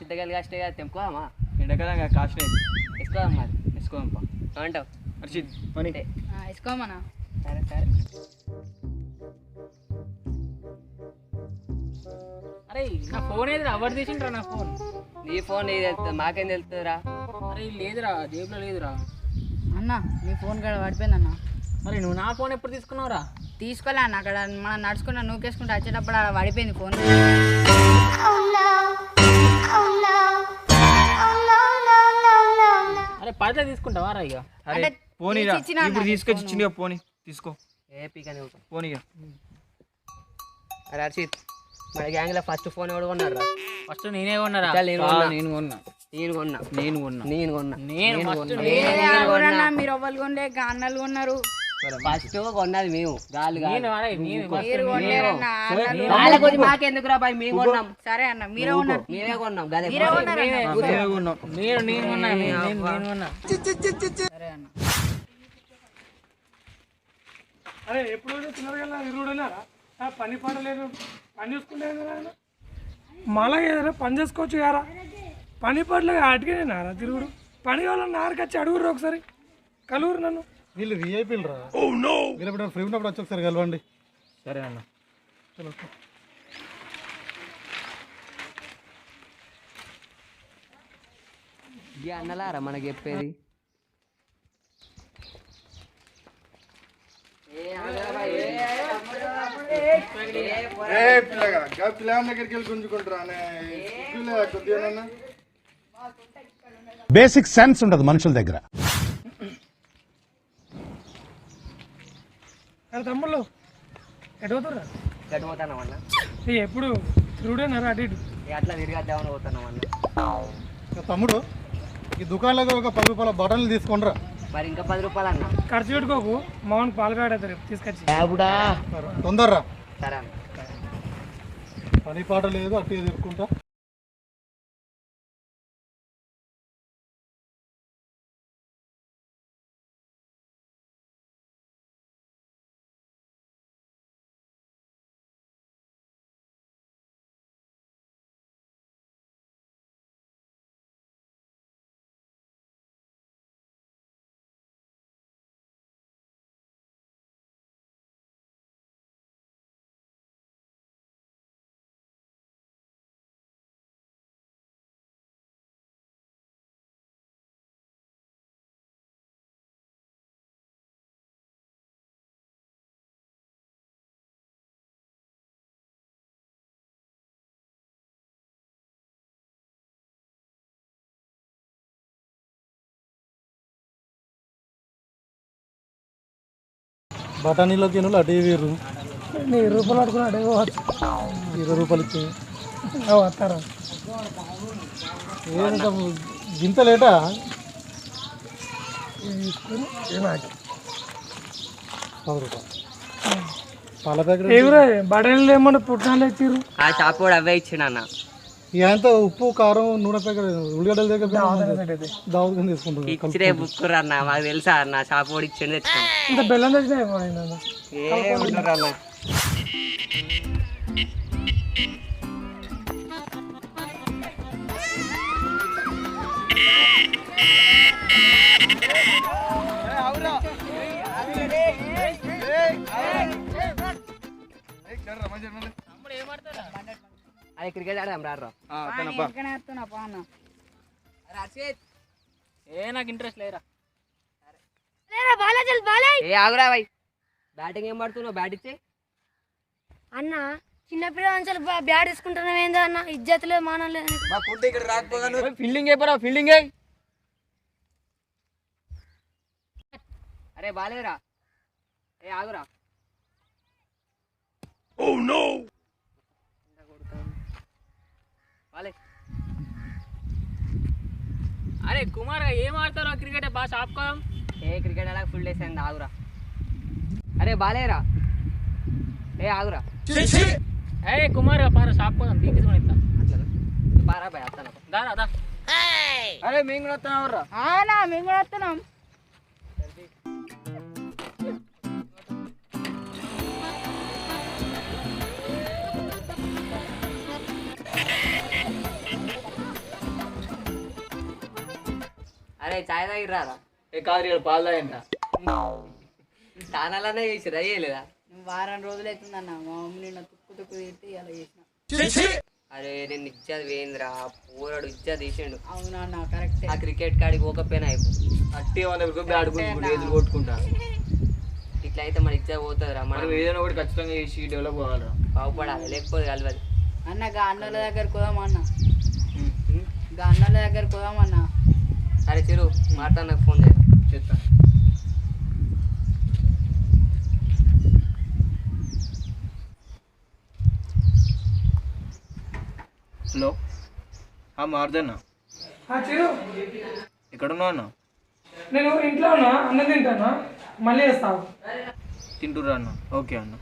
చిత్తగలి కాస్తే కదా తెంపుకోమా ఎండాకాలంగా కాస్ట్. వేసుకోదాం మరి. వేసుకోదాంపా. ఏమంటావు? హర్షిత్ మనీ అంతే. వేసుకోమన్నా సరే సరే. అరే నా ఫోన్ ఏదిరా ఎవరు తీసిండ్రా నా ఫోన్? నీ ఫోన్ నీది తెలుస్తుంది? మాకేం తెలుస్తుందిరా? అరే లేదురా. జేబులో లేదురా. అన్న నీ ఫోన్ కాడ పడిపోయింది అన్న మరి నువ్వు నా ఫోన్ ఎప్పుడు తీసుకున్నావురా? తీసుకోలే అన్న. అక్కడ మనం నడుచుకుంటా నూకేసుకుంటా వచ్చేటప్పుడు అలా పడిపోయింది ఫోన్. అరే పడితే తీసుకుంటావా రా ఇక అరే ఇప్పుడు నాకు తీసుకొచ్చి ఫోను. ఇచ్చిందిగా పోనీ. తీసుకో. ఏ పీకని అరే హర్షిత్ మన గ్యాంగ్లో ఫస్ట్ ఫోన్ ఎవడు కొన్నాడు రా? ఫస్ట్ నేనే కొన్నారా చల్ నేను కొన్నా. నేను కొన్నా. నేను కొన్నా. నేను కొన్నా. నేను కొన్నా. నేను ఫస్ట్ కొన్నా. ఆగోరన్నా, మీరు ఎవ్వరు కొండే అన్నలు కొన్నారు. ఫస్ట్ కొన్నది మేము గాలి వాళ్ళ గురించి మాకెందుకు రా బాయ్? మేము కొన్నాం. సరే అన్న మీరే ఉన్నారు మేమే కొన్నాం. గదే మీరే సరే అన్న. అరే ఎప్పుడు చిన్నగా ఇరువుడున్నారా పని పాట లేదు. పని చూసుకుంటే మళ్ళా ఏదైనా పని చేసుకోవచ్చు కారా పని పాటలు అటుకేనారా తిరుగుడు. పని కావాలన్నా నారకొచ్చి అడుగురు ఒకసారి. కలువురు నన్ను. వీళ్ళు విఐపీలు రా. వీళ్ళు ఎప్పుడు ఫ్రీ ఉన్నప్పుడు వచ్చి ఒకసారి కలవండి. సరే అన్న. అన్నలారా మనకి చెప్పేది? పిల్లగా పిల్లగాని దగ్గరికి వెళ్ళి కొద్దిగా బేసిక్ సెన్స్ ఉండదు మనుషుల దగ్గర. అరే తమ్ముళ్ళు. ఎటు పోతుర్రా గట్టి పోతున్నాం అన్న ఏ ఎప్పుడు? తిరుగుడేనారా అటు ఇటు? ఇక అట్లా తిరిగేద్దామని పోతున్నాం అన్న తమ్ముడు ఈ దుకాణంలో ఒక పది రూపాయల బటన్లు తీసుకుంటారా మరి ఇంకా పది రూపాయలు అన్న ఖర్చు పెట్టుకోకు మామూలు పాలు కాడతారు తీసుకొచ్చి. తొందరరా. సరే అన్న. పని పాట లేదు అట్టే తిరుక్కుంటా బఠానీలోకి ఎనులు అటే వీరు నీ ఇరవై రూపాయలు పట్టుకుని పోవచ్చు ఇరవై రూపాయలు ఇచ్చి. వస్తారా ఏంట గింత లేటా? తీసుకొని నాకు. పది రూపాయలు. పాల ప్యాకెట్ బడలు ఏమన్నా పుట్టినాలు ఇచ్చిర్రు? ఆ షాప్ కూడా అవే ఇచ్చిండు ఇదంతా ఉప్పు కారం నూనె ప్యాకెట్ ఉల్లిగడ్డల దగ్గర దావుడు కింద ఇచ్చిరే అన్న మాకు తెలుసా అన్న షాప్ తెచ్చాం ఇంత బెల్లం తెచ్చినా అన్న అదే క్రికెట్ ఆడదాం రారా ఏ నాకు ఇంట్రెస్ట్ లేరా ఏ ఆగురా బాయ్. బ్యాటింగ్ ఏం పడుతున్నావు? బ్యాట్ ఇచ్చే. అన్న చిన్నపిల్లల నుంచి బ్యాట్ తీసుకుంటున్నావు ఏందో అన్న. ఇజ్జత్ లేదు మానం లేదు. ఫీల్డింగ్ అయిపోరా ఫీల్డింగ్ అయ్యి అరే బాలేరా ఏ ఆగురా. అరే కుమార్ ఏం ఆడతారో క్రికెట్? బాగా షాప్ కదా ఏ క్రికెట్ అలా ఫుల్ డేస్ అయింది ఆగురా. అరే బాలేరా? ఏ ఆగురా. ఏ కుమార్ పార పోదాం తీసుకొని ఇస్తా బారా బాయ్ అత్తాను దారా అరే మేము కూడా వస్తున్నాం రా మేము కూడా వస్తున్నాం. అరే చాయ్ తాగిర్రారా ఏ కాదు ఇక్కడ పాలు తాగంట ఛానల్ చేసిరా చేయలేదా? వారం రోజులు అవుతుందన్న మా మమ్మీ నిన్న తుక్కు తుక్కు తిట్టి అలా చేసిన. అరే నేను ఇచ్చేది వేంద్రా పూరడు ఇచ్చేది తీసిండు. అవునా అన్న కరెక్టే. ఆ క్రికెట్ కాడికి పోకపోయినా అయిపో. అట్టి బ్యాట్ ఎదురు కొట్టుకుంటా ఇట్లా అయితే మన ఇచ్చేది పోతుందిరా మనం మనం ఏదైనా ఒకటి ఖచ్చితంగా చేసి డెవలప్ కావాలరా. బాగుపడాలి లేకపోతే కలవదు. అన్న గా అన్నల దగ్గర పోదామన్న గా అన్నల దగ్గర పోదామన్న? సరే చిరు మాట్లాడ నాకు ఫోన్ చేయ చెప్తా హలో. ఆ మారుదన్నా చిరు. ఎక్కడున్నావు అన్న? నేను ఇంట్లో ఉన్నా అన్నం తింటానా? మళ్ళీ వేస్తావు తింటురా అన్న. ఓకే అన్న.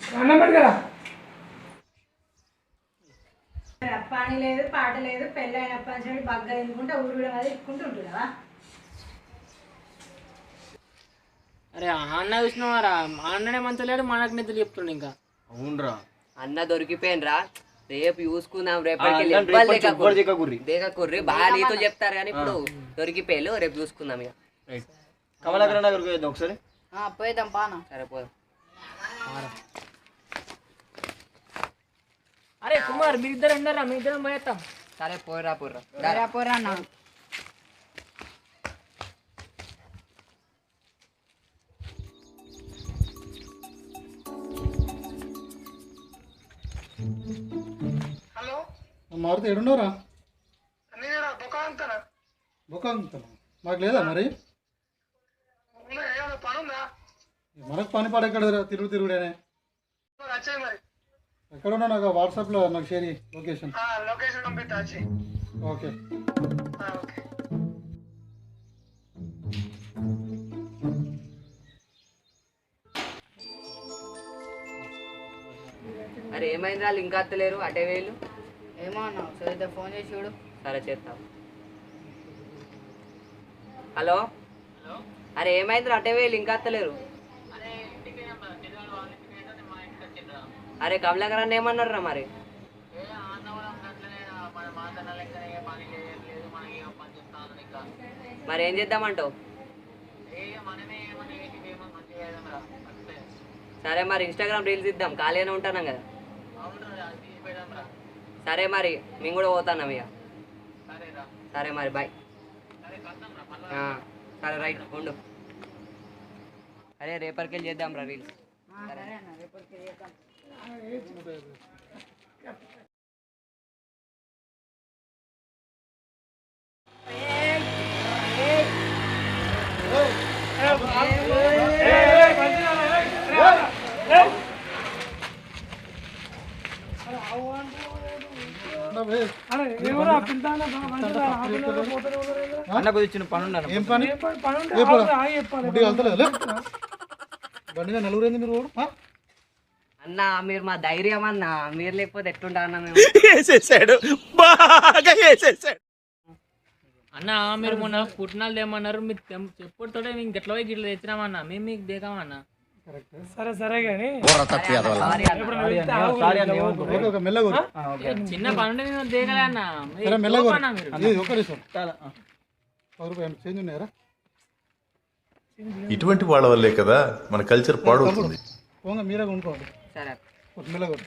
అన్నం పెట్టుకరా పని లేదు పాట లేదు పెళ్ళైనప్పటి నుంచి బగ్గ తినుకుంటే ఊరు అది ఇట్టుకుంటూ ఉంటుందా అరే ఆ అన్న చూసినావారా? అన్ననే మంచి లేడు మనకు నిద్రలు చెప్తుండే ఇంకా. అవునరా. అన్న దొరికిపోయినరా? రేపు చూసుకుందాం రేపటికి రేపు. దేకకుర్రి బాగా నీతో చెప్తారు కానీ ఇప్పుడు దొరికిపోయారు రేపు చూసుకుందాం ఇక. రైట్ కమలాకరణ ఒకసారి. ఆ, పోయేద్దాం పానా సరే పోదాం. అరే కుమార్ మీ ఇద్దరు ఉన్నారా? మీ ఇద్దరం పోయేస్తాం సరే పోయిరా పోయిరా. పోరా పోరా అన్న. మారుతి ఏడున్నారా బొక్కాంతనా మాకు లేదా మరి? మనకు పని పాడు ఎక్కడ తిరుగు తిరుగుడేనే. ఎక్కడ ఉన్నా నాకు వాట్సాప్లో నాకు షేర్ చేయి. లొకేషన్. ఓకే. అరే ఏమైంది వాళ్ళు ఇంకా అత్తలేరు? అటే వేలు ఏమో అన్న ఒకసారి అయితే ఫోన్ చేసి చూడు. సరే చేస్తాం హలో? అరే ఏమైంది అటే వేలు ఇంకా అత్తలేరు? అరే కమలాకర్ అన్న ఏమన్నారు రా మరి మరి ఏం చేద్దామంటావు? సరే మరి ఇన్స్టాగ్రామ్ రీల్స్ ఇద్దాం ఖాళీగానే ఉంటున్నాం కదా. సరే మరి మేము కూడా పోతున్నాం ఇక సరే మరి బాయ్. సరే రైట్ ఉండు. అరే రేపటికెళ్ళి చేద్దాం రా రీల్స్ ఆ, సరే అన్న రేపటికి చేద్దాం. అన్న కొద్ది చిన్న పని ఏం బండిగా మీరు? అన్న మీరు మా ధైర్యం అన్న మీరు లేకపోతే ఎట్లుంటా అన్న మేము. అన్న మీరు మొన్న పుట్టినాలు ఏమన్నారు మీరు చెప్పుడుతోటే మేము గట్ల పోయి గిట్ల తెచ్చినామన్నా మేము మీకు దేకామన్నా సరే సరే కానీ. చిన్న పని ఉంటే మేము దేకలే అన్న. మీరు సరే మెల్లగా ఊరు. కోపన్నా మీరు. ఇది ఒక్క నిమిషం. చాలా, ఆ. పది రూపాయలు చేంజ్ ఉన్నాయరా ఇటువంటి వాళ్ళ వల్లే కదా మన కల్చర్ పాడవుతుంది. పోగా మీరే కొనుక్కోండి సరే ఒక మెల్లగా ఊరు.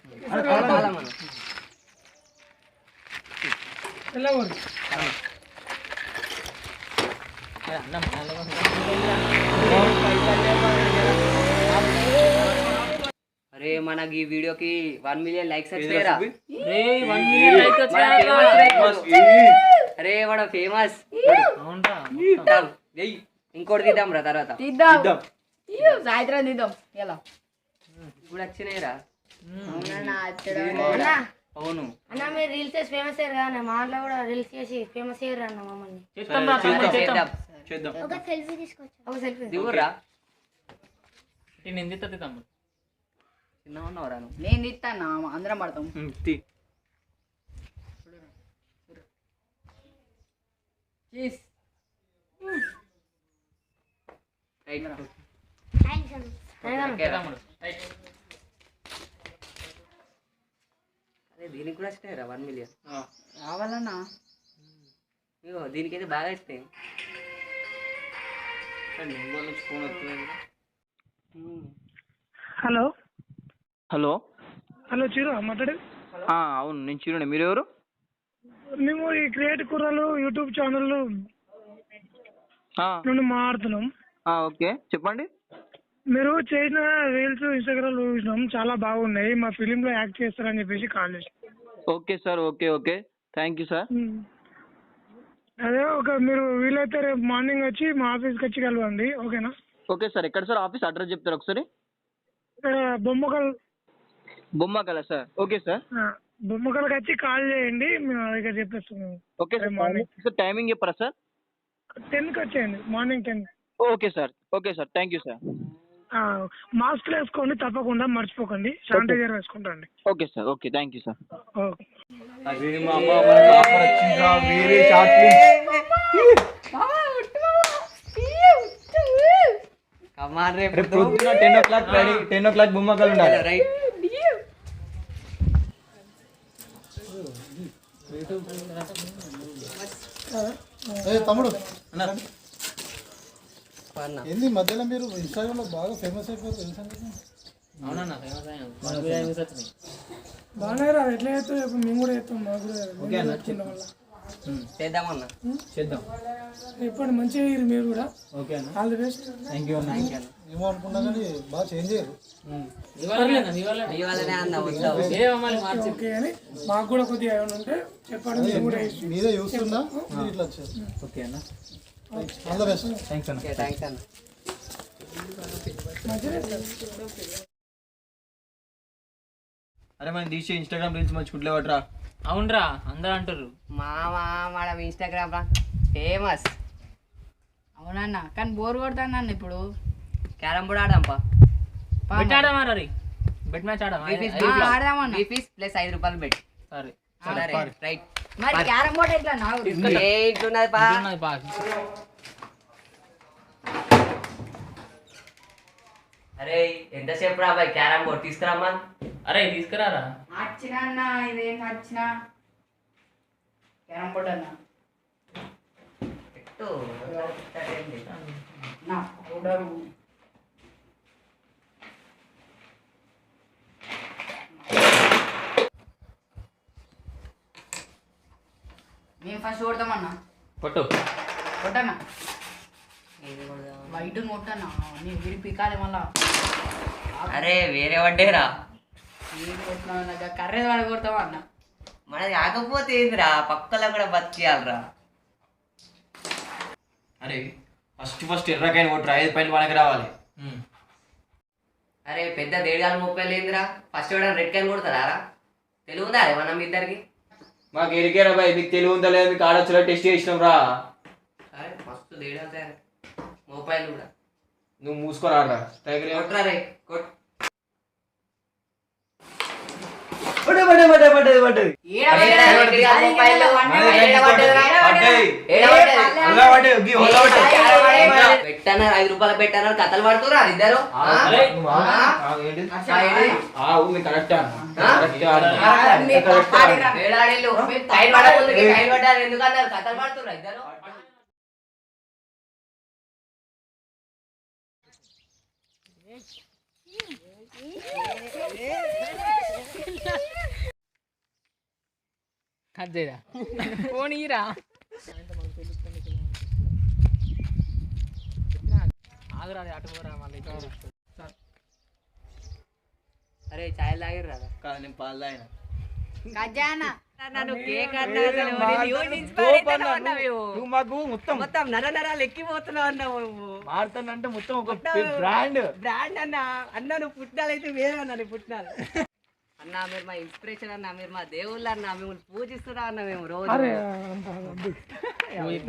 పోదాం అన్న. వెళ్ళకూడదు అరే అన్న మనలో అరే మనకి ఈ వీడియోకి వన్ మిలియన్ లైక్స్ వచ్చారా రే వన్ మిలియన్ లైక్ అరే వాడు ఫేమస్ అవునరా ఇంకోటి తీద్దాం రా తర్వాత. తీద్దాం ఇయ్యో, సాయంత్రం తీద్దాం ఎలా? ఇప్పుడు వచ్చినాయిరా. అవును అన్న మీరు రీల్స్ చేసి ఫేమస్ అయ్యారు కదా మా దాంట్లో కూడా రీల్స్ చేసి ఫేమస్ అయ్యారు అన్న మమ్మల్ని. చేద్దాం ఒక సెల్ఫీ తీసుకోవచ్చు ఒక సెల్ఫీ దిగురా నేను ఎందుకు తమ్ముడు. చిన్న ఉన్నవరా నేను ఇస్తాను అందరం పడతాం. రైట్ అన్న తమ్ముడు రైట్ అరే దీనికి కూడా వచ్చినాయిరా వన్ మిలియన్ రావాలన్నా. ఇగో దీనికైతే బాగా ఇస్తాయి హలో. హలో. హలో చిరు మాట్లాడేది ఆ, అవును నేను చిరునే. మీరు ఎవరు? మేము ఈ క్రియేట్ కుర్రలు యూట్యూబ్ ఛానల్ ఆ, నుండి మాట్లాడుతున్నాం. ఆ, ఓకే. చెప్పండి. మీరు చేసిన రీల్స్ ఇన్స్టాగ్రామ్ చూసినాం. చాలా బాగున్నాయి. మా ఫిలిం లో యాక్ట్ చేస్తారని చెప్పేసి కాల్ చేసి okay sir okay okay. Thank you sir అదే ఒక మీరు వీలైతే రేపు మార్నింగ్ వచ్చి మా ఆఫీస్కి వచ్చి కలవండి ఓకేనా? ఓకే సార్ ఎక్కడ సార్ ఆఫీస్ అడ్రస్ చెప్తారా ఒకసారి? బొమ్మకల్. బొమ్మ కదా సార్. Okay sir. బొమ్మకల్కి వచ్చి కాల్ చేయండి మేము ఇక్కడ చెప్పేస్తున్నాం okay sir morning. Sir timing చెప్పరా సార్? టెన్కి వచ్చేయండి morning ten. Okay sir okay sir. Thank you sir మాస్క్లు వేసుకోండి తప్పకుండా మర్చిపోకండి. Sanitiser వేసుకుంటండి. Okay sir okay thank you sir okay అరే మా అమ్మ మనకు ఆఫర్ వచ్చిందిరా వేరే షార్ట్ కమాన్ రేపు రేపు పొద్దున ten o'clock ready ten o'clock Bommakal ఉండాలి రైట్ ఏ తమ్ముడు. అన్న. ఏంది మధ్యలో మీరు ఇన్స్టాగ్రామ్లో బాగా ఫేమస్ అయిపోయారు తెలుసా ఫేమస్ బాగానే రా ఎట్లా చేస్తావు మేము కూడా చేస్తాం మాకు కూడా వచ్చింది వల్ల చేద్దామన్నా. చేద్దాం. ఇప్పుడు మంచిగా అయ్యారు మీరు కూడా? ఓకే అన్న. All the best thank you అన్న. ఏమో అనుకున్నా కానీ బాగా చేంజ్ అయ్యారు. ఓకే అని మాకు కూడా కొద్దిగా ఏమైనా ఉంటే చెప్పండి మీరే చూస్తున్నా మీరు ఇట్లా వచ్చారు. ఓకే అన్న. ఆల్ ద బెస్ట్ థ్యాంక్స్ అన్న థ్యాంక్స్ అన్న అరే మనం తీసే ఇన్స్టాగ్రామ్ రీల్స్ మంచుకుంటలే పట్రా అవునరా అందరూ అంటారు మామా మేడం ఇన్స్టాగ్రామ్ రా. ఫేమస్ అవునన్నా కానీ బోర్ కొడతాను ఇప్పుడు. క్యారమ్ బోర్డ్ ఆడదాంపా. బెట్ ఆడమా రీ బెట్ మ్యాచ్ ఆడమా ఆ, ఆడదామన్నా. ప్లస్ ఐదు రూపాయలు పెట్టి సరే సరే. రైట్. మరి క్యారం బోర్డ్ ఎట్లా నాకు ఏ ఇంట్లున్నది పా. ఉన్నది బా అరే ఎంతసేపు రా బాయ్? Carrom board తీసుకురామ్మా. అరే తీసుకురారా? వచ్చినా అన్న ఇదేం వచ్చినా క్యారం బోర్డ్ అన్న. పెట్టు. నా పౌడరు. ఫస్ట్ కొడతామన్నా పట్టు కొట్టన్నా. వైట్ కొట్టన్నా. నేను విడి పికాలి మళ్ళా. అరే వేరే వడ్డేరా వీడి కొట్టినా కర్రే వాడు కొడతావా అన్న? మనది కాకపోతే ఏందిరా? పక్కలో కూడా బతికేయాలరా. అరే ఫస్ట్ ఫస్ట్ ఎర్రకాయని కొట్టరా. ఐదు పైలు మనకి రావాలి. అరే పెద్ద దేడిగాలు ముప్పై లేదురా ఫస్ట్ కూడా రెడ్ క్యాన్ కొడతారా తెలుగుందా? రే మనం ఇద్దరికి? మాకు ఎరికేరా బాయ్ మీకు తెలివి ఉందా లేదా? మీకు ఆడొచ్చులా టెస్ట్ చేసినాం రా. మస్తు మొబైల్ కూడా. నువ్వు మూసుకొని ఆడరా. టైగర్ కొట్రా రే కొట్. పెట్టన్నారు ఐదు రూపాయలు పెట్టన్నారు కథలు పడుతురా ఇద్దరు. ఆ, ఆ? ఆ, ఏంటి? ఆ, ఏంటి? ఆ, ఉంది కరెక్ట్ ఆ? కరెక్ట్ ఆ, మీ పాడిరా. వేలాడిల్లు. టైర్ పడకముందుకి టైర్ పడ్డారు ఎందుకన్నారు కథలు పడుతురా ఇద్దరు కట్ చేయరా ఫోన్ అటు పోరా మళ్ళీ. అరే ఛాయ్ తాగిర్రా కాదు నేను పాలు తాగిన. ఖజానా. నన్ను కేక్ అన్నావు మాకు మొత్తం. మొత్తం నర నరాలు ఎక్కిపోతున్నావు అన్నావు నువ్వు. మారుతానంటే మొత్తం ఒక బ్రాండ్ బ్రాండ్ అన్న. అన్న నువ్వు పుట్టినాలు అయితే వేరే అన్న నీ పుట్టినాలు. అన్న మీరు మా ఇన్స్పిరేషన్ అన్న మీరు మా దేవుళ్ళు అన్న మిమ్మల్ని పూజిస్తున్నా అన్న మేము రోజు.